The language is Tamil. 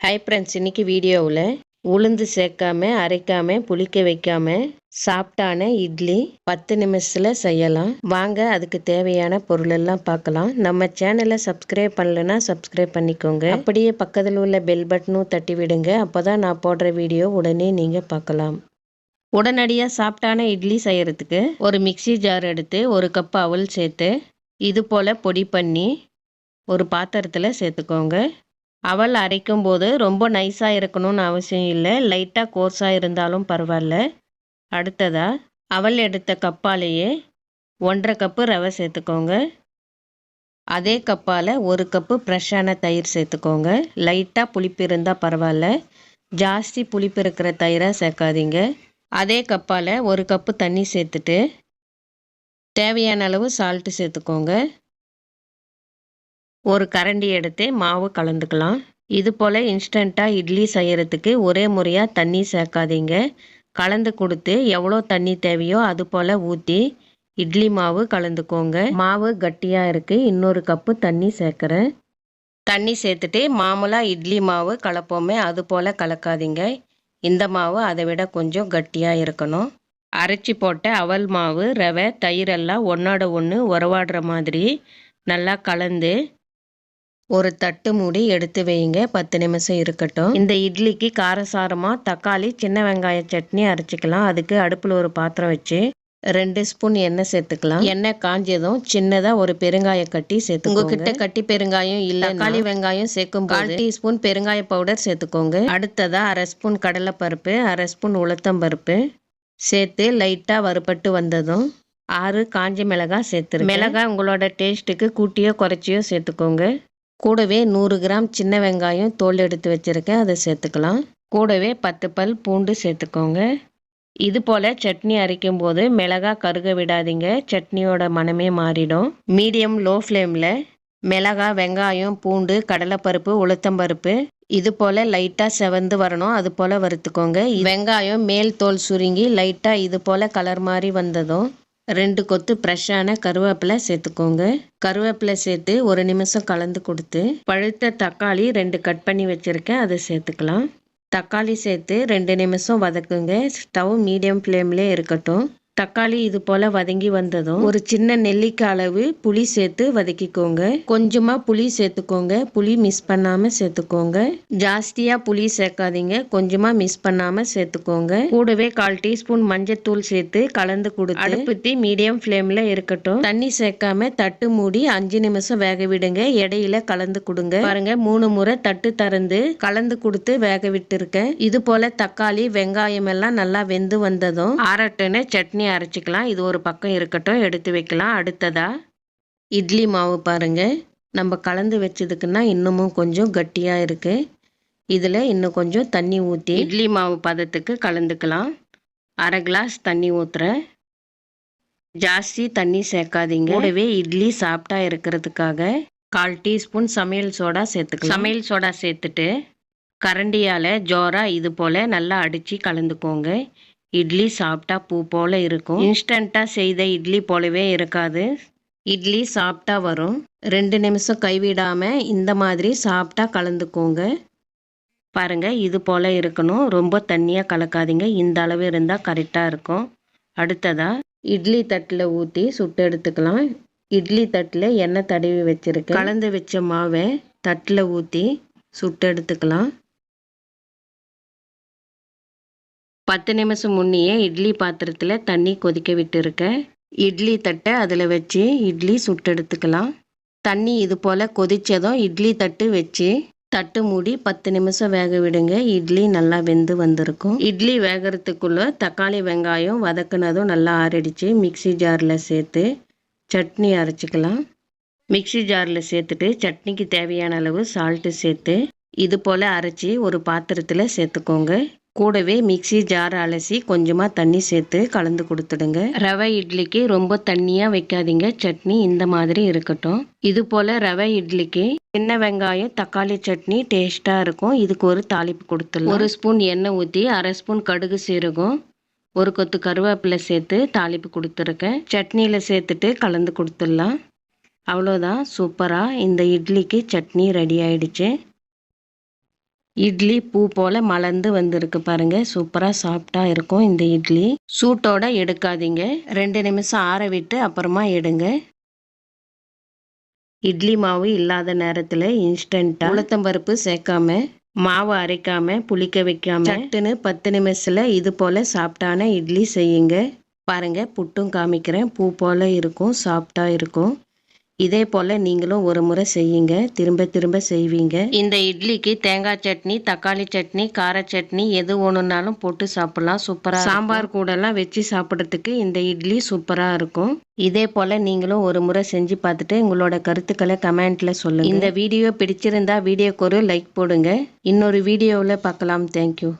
ஹை ஃப்ரெண்ட்ஸ் இன்னைக்கு வீடியோவில் உளுந்து சேர்க்காம அரைக்காம புளிக்க வைக்காம சாப்பிட்டான இட்லி பத்து நிமிஷத்தில் செய்யலாம். வாங்க அதுக்கு தேவையான பொருளெல்லாம் பார்க்கலாம். நம்ம சேனலை சப்ஸ்கிரைப் பண்ணலன்னா சப்ஸ்கிரைப் பண்ணிக்கோங்க. அப்படியே பக்கத்தில் உள்ள பெல் பட்டனும் தட்டி விடுங்க. அப்போ தான் நான் போடுற வீடியோ உடனே நீங்கள் பார்க்கலாம். உடனடியாக சாப்பிட்டான இட்லி செய்கிறதுக்கு ஒரு மிக்சி ஜார் எடுத்து ஒரு கப் அவல் சேர்த்து இது போல் பொடி பண்ணி ஒரு பாத்திரத்தில் சேர்த்துக்கோங்க. அவல் அரைக்கும் போது ரொம்ப நைஸாக இருக்கணும்னு அவசியம் இல்லை. லைட்டாக கோர்ஸாக இருந்தாலும் பரவாயில்ல அடுத்ததாக அவல் எடுத்த கப்பாலேயே ஒன்றரை கப்பு ரவை சேர்த்துக்கோங்க. அதே கப்பால் ஒரு கப்பு ஃப்ரெஷ்ஷான தயிர் சேர்த்துக்கோங்க. லைட்டாக புளிப்பு இருந்தால் பரவாயில்ல ஜாஸ்தி புளிப்பு இருக்கிற தயிராக சேர்க்காதீங்க. அதே கப்பால் ஒரு கப்பு தண்ணி சேர்த்துட்டு தேவையான அளவு சால்ட்டு சேர்த்துக்கோங்க. ஒரு கரண்டி எடுத்து மாவு கலந்துக்கலாம். இது போல் இன்ஸ்டண்ட்டாக இட்லி செய்கிறதுக்கு ஒரே முறையாக தண்ணி சேர்க்காதீங்க. கலந்து கொடுத்து எவ்வளோ தண்ணி தேவையோ அது போல் ஊற்றி இட்லி மாவு கலந்துக்கோங்க. மாவு கட்டியாக இருக்குது இன்னொரு கப்பு தண்ணி சேர்க்குறேன். தண்ணி சேர்த்துட்டு மாமூலாக இட்லி மாவு கலப்போமே அது போல் கலக்காதீங்க. இந்த மாவு அதை விட கொஞ்சம் கட்டியாக இருக்கணும். அரைச்சி போட்ட அவல் மாவு ரவை தயிரெல்லாம் ஒன்றோட ஒன்று உறவாடுற மாதிரி நல்லா கலந்து ஒரு தட்டு மூடி எடுத்து வைங்க பத்து நிமிஷம் இருக்கட்டும். இந்த இட்லிக்கு காரசாரமாக தக்காளி சின்ன வெங்காய சட்னி அரைச்சிக்கலாம். அதுக்கு அடுப்பில் ஒரு பாத்திரம் வச்சு ரெண்டு ஸ்பூன் எண்ணெய் சேர்த்துக்கலாம். எண்ணெய் காஞ்சதும் சின்னதாக ஒரு பெருங்காய கட்டி சேர்த்து உங்ககிட்ட கட்டி பெருங்காயம் இல்லை தக்காளி வெங்காயம் சேர்க்கும் கால் டீஸ்பூன் பெருங்காய பவுடர் சேர்த்துக்கோங்க. அடுத்ததா அரை ஸ்பூன் கடலைப்பருப்பு அரை ஸ்பூன் உளுத்தம் பருப்பு சேர்த்து லைட்டாக வறுபட்டு வந்ததும் ஆறு காஞ்ச மிளகாய் சேர்த்துரு மிளகாய் உங்களோட டேஸ்ட்டுக்கு கூட்டியோ குறைச்சியோ சேர்த்துக்கோங்க. கூடவே நூறு கிராம் சின்ன வெங்காயம் தோல் எடுத்து வச்சுருக்கேன். அதை சேர்த்துக்கலாம். கூடவே பத்து பல் பூண்டு சேர்த்துக்கோங்க. இது போல் சட்னி அரைக்கும் போது மிளகா கருக விடாதீங்க. சட்னியோட மனமே மாறிடும். மீடியம் லோ ஃப்ளேமில் மிளகா வெங்காயம் பூண்டு கடலைப்பருப்பு உளுத்தம்பருப்பு இது போல் லைட்டாக செவந்து வரணும். அது போல் வறுத்துக்கோங்க. வெங்காயம் மேல் தோல் சுருங்கி லைட்டாக இது போல் கலர் மாதிரி வந்ததும் ரெண்டு கொத்து ஃப்ரெஷ்ஷான கருவேப்பிலை சேர்த்துக்கோங்க. கருவேப்பிலை சேர்த்து ஒரு நிமிஷம் கலந்து கொடுத்து பழுத்த தக்காளி ரெண்டு கட் பண்ணி வச்சுருக்கேன் அதை சேர்த்துக்கலாம். தக்காளி சேர்த்து ரெண்டு நிமிஷம் வதக்குங்க. ஸ்டவ் மீடியம் ஃப்ளேம்லேயே இருக்கட்டும். தக்காளி இது போல வதங்கி வந்ததும் ஒரு சின்ன நெல்லிக்காய் அளவு புளி சேர்த்து வதக்கிக்கோங்க. கொஞ்சமாக புளி சேர்த்துக்கோங்க. புளி மிஸ் பண்ணாமல் சேர்த்துக்கோங்க. ஜாஸ்தியாக புளி சேர்க்காதீங்க. கொஞ்சமாக மிஸ் பண்ணாமல் சேர்த்துக்கோங்க. கூடவே கால் டீஸ்பூன் மஞ்சத்தூள் சேர்த்து கலந்து கொடுத்து அடுப்புத்தி மீடியம் ஃப்ளேமில் இருக்கட்டும். தண்ணி சேர்க்காம தட்டு மூடி அஞ்சு நிமிஷம் வேக விடுங்க. இடையில கலந்து கொடுங்க. பாருங்க மூணு முறை தட்டு திறந்து கலந்து கொடுத்து வேக விட்டு இருக்கேன் இது போல தக்காளி வெங்காயம் எல்லாம் நல்லா வெந்து வந்ததும் ஆரட்டுன்னு சட்னி அரைச்சிக்கலாம். இது ஒரு பக்கம் இருக்கட்டும். எடுத்து வைக்கலாம். அடுத்ததாக இட்லி மாவு பாருங்கள் நம்ம கலந்து வச்சதுக்குன்னா இன்னமும் கொஞ்சம் கட்டியாக இருக்குது இதில் இன்னும் கொஞ்சம் தண்ணி ஊற்றி இட்லி மாவு பதத்துக்கு கலந்துக்கலாம். அரை கிளாஸ் தண்ணி ஊற்றுறேன் ஜாஸ்தி தண்ணி சேர்க்காதீங்க. கூடவே இட்லி சாப்பிட்டா இருக்கிறதுக்காக கால் டீஸ்பூன் சமையல் சோடா சேர்த்துக்கலாம். சமையல் சோடா சேர்த்துட்டு கரண்டியால் ஜோராக இது போல் நல்லா அடித்து கலந்துக்கோங்க. இட்லி சாப்பிட்டா பூ போல் இருக்கும். இன்ஸ்டண்ட்டாக செய்த இட்லி போலவே இருக்காது. இட்லி சாப்பிட்டா வரும். ரெண்டு நிமிஷம் கைவிடாமல் இந்த மாதிரி சாப்பிட்டா கலந்துக்கோங்க. பாருங்கள் இது போல் இருக்கணும். ரொம்ப தண்ணியாக கலக்காதீங்க. இந்த அளவு இருந்தால் கரெக்டாக இருக்கும். அடுத்ததாக இட்லி தட்டில் ஊற்றி சுட்டு எடுத்துக்கலாம். இட்லி தட்டில் எண்ணெய் தடவி வச்சுருக்கேன். கலந்து வச்ச மாவை தட்டில் ஊற்றி சுட்டு எடுத்துக்கலாம். பத்து நிமிஷம் முன்னையே இட்லி பாத்திரத்தில் தண்ணி கொதிக்க விட்டுருக்கேன் இட்லி தட்டை அதில் வச்சு இட்லி சுட்டெடுத்துக்கலாம் தண்ணி இது போல் கொதித்ததும் இட்லி தட்டு வச்சு தட்டு மூடி பத்து நிமிஷம் வேக விடுங்க. இட்லி நல்லா வெந்து வந்திருக்கும். இட்லி வேகிறதுக்குள்ளே தக்காளி வெங்காயம் வதக்குனதும் நல்லா ஆறிடுச்சு. மிக்சி ஜாரில் சேர்த்து சட்னி அரைச்சிக்கலாம். மிக்சி ஜாரில் சேர்த்துட்டு சட்னிக்கு தேவையான அளவு சால்ட்டு சேர்த்து இது போல் அரைச்சி ஒரு பாத்திரத்தில் சேர்த்துக்கோங்க. கூடவே மிக்சி ஜார் அலசி கொஞ்சமாக தண்ணி சேர்த்து கலந்து கொடுத்துடுங்க. ரவை இட்லிக்கு ரொம்ப தண்ணியாக வைக்காதீங்க. சட்னி இந்த மாதிரி இருக்கட்டும். இது போல் ரவை இட்லிக்கு சின்ன வெங்காயம் தக்காளி சட்னி டேஸ்ட்டாக இருக்கும். இதுக்கு ஒரு தாளிப்பு கொடுத்துடலாம். ஒரு ஸ்பூன் எண்ணெய் ஊற்றி அரை ஸ்பூன் கடுகு சீரகம் ஒரு கொத்து கருவேப்பிலை சேர்த்து தாளிப்பு கொடுத்துருக்கேன். சட்னியில் சேர்த்துட்டு கலந்து கொடுத்துடலாம். அவ்வளோதான் சூப்பராக இந்த இட்லிக்கு சட்னி ரெடி ஆயிடுச்சு. இட்லி பூ போல் மலர்ந்து வந்திருக்கு பாருங்க. சூப்பராக சாஃப்டாக இருக்கும் இந்த இட்லி. சூட்டோட எடுக்காதீங்க. ரெண்டு நிமிஷம் ஆற விட்டு அப்புறமா எடுங்க. இட்லி மாவு இல்லாத நேரத்தில் இன்ஸ்டண்ட்டாக உளுத்தம்பருப்பு சேர்க்காம மாவு அரைக்காம புளிக்க வைக்காம சட்டுன்னு பத்து நிமிஷத்தில் இது போல் சாப்பிட்டான இட்லி செய்யுங்க. பாருங்க புட்டும் காமிக்கிறேன். பூ போல் இருக்கும் சாஃப்டாக இருக்கும். இதே போல் நீங்களும் ஒரு முறை செய்யுங்க. திரும்ப திரும்ப செய்வீங்க. இந்த இட்லிக்கு தேங்காய் சட்னி தக்காளி சட்னி கார சட்னி எது ஒன்றுனாலும் போட்டு சாப்பிடலாம். சூப்பராக சாம்பார் கூடலாம் வச்சு சாப்பிட்றதுக்கு இந்த இட்லி சூப்பராக இருக்கும். இதே போல் நீங்களும் ஒரு முறை செஞ்சு பார்த்துட்டு உங்களோட கருத்துக்களை கமெண்ட்டில் சொல்லுங்கள் இந்த வீடியோ பிடிச்சிருந்தா வீடியோக்கு ஒரு லைக் போடுங்க. இன்னொரு வீடியோவில் பார்க்கலாம். தேங்க்யூ